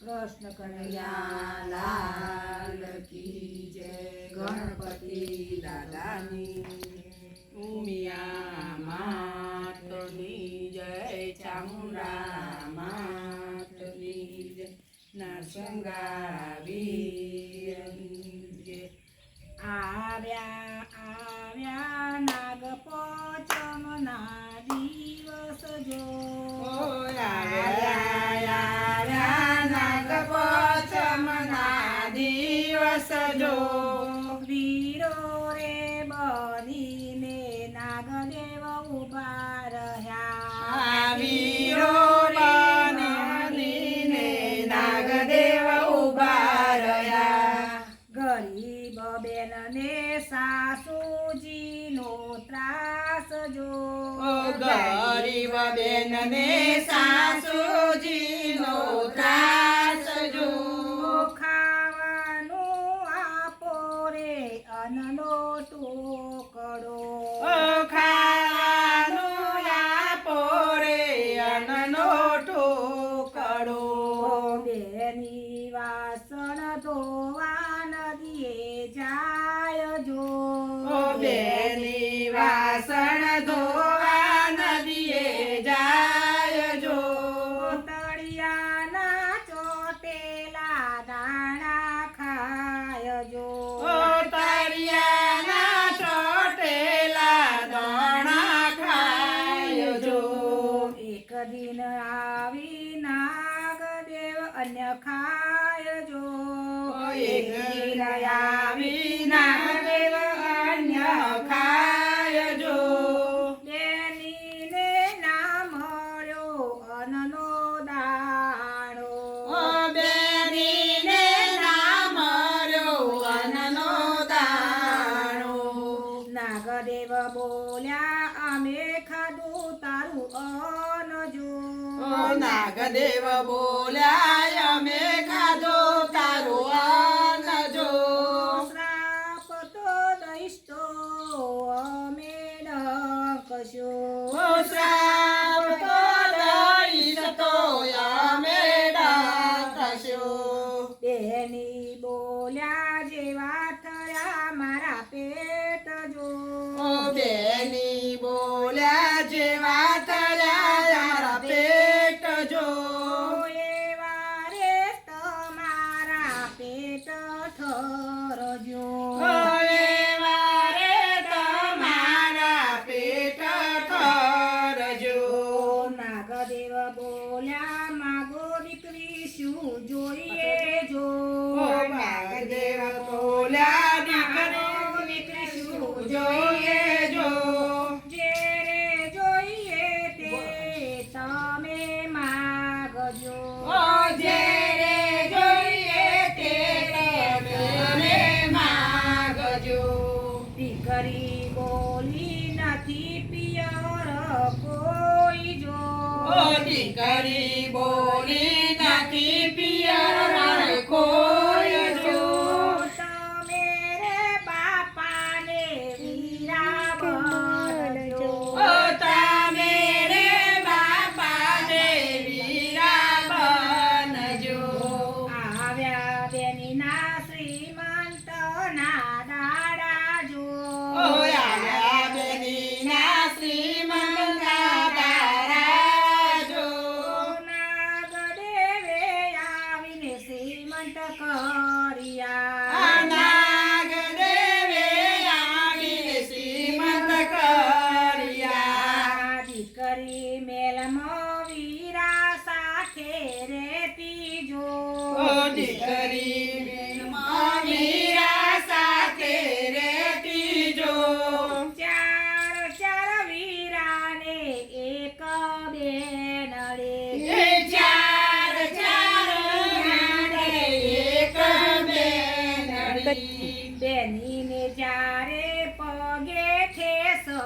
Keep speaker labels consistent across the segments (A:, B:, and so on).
A: કૃષ્ણ કનૈયા, લાલ કી જય, ગણપતિ દાદાની.
B: ઉમિયા માતની જય, ચામુંડા માતની જય નરસંગા
A: આવ્યા
B: કરજો
A: વીરો રે બનીને નાગદેવ ઊભા રહ્યા
B: વીરો બનીને નાગદેવ ઊભા રહ્યા
A: ગરીબ બેનને સાસુજીનો ત્રાસ જો
B: બેનને
A: સાસુજી આવી નાગદેવ અન્ય ખાય જો.
B: એક આવી નાગદેવ અન્ય ખાય.
A: નાગદેવ બોલાય.
B: ದೇವ
A: Karibori.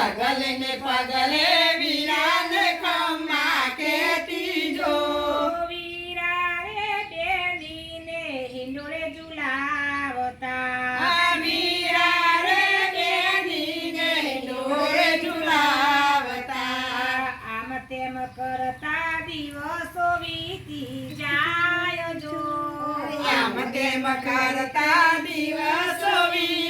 A: પગલ ને પગલે
B: વીરા ને કમા કેતી જો
A: વીરા રે બેની ને હિંડોળે ઝુલાવતા.
B: વીરા રે
A: કરતા દિવસો વીતી જાય જો.
B: આમ તેમ કરતા દિવસો વીતી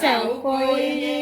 A: 小
B: 龟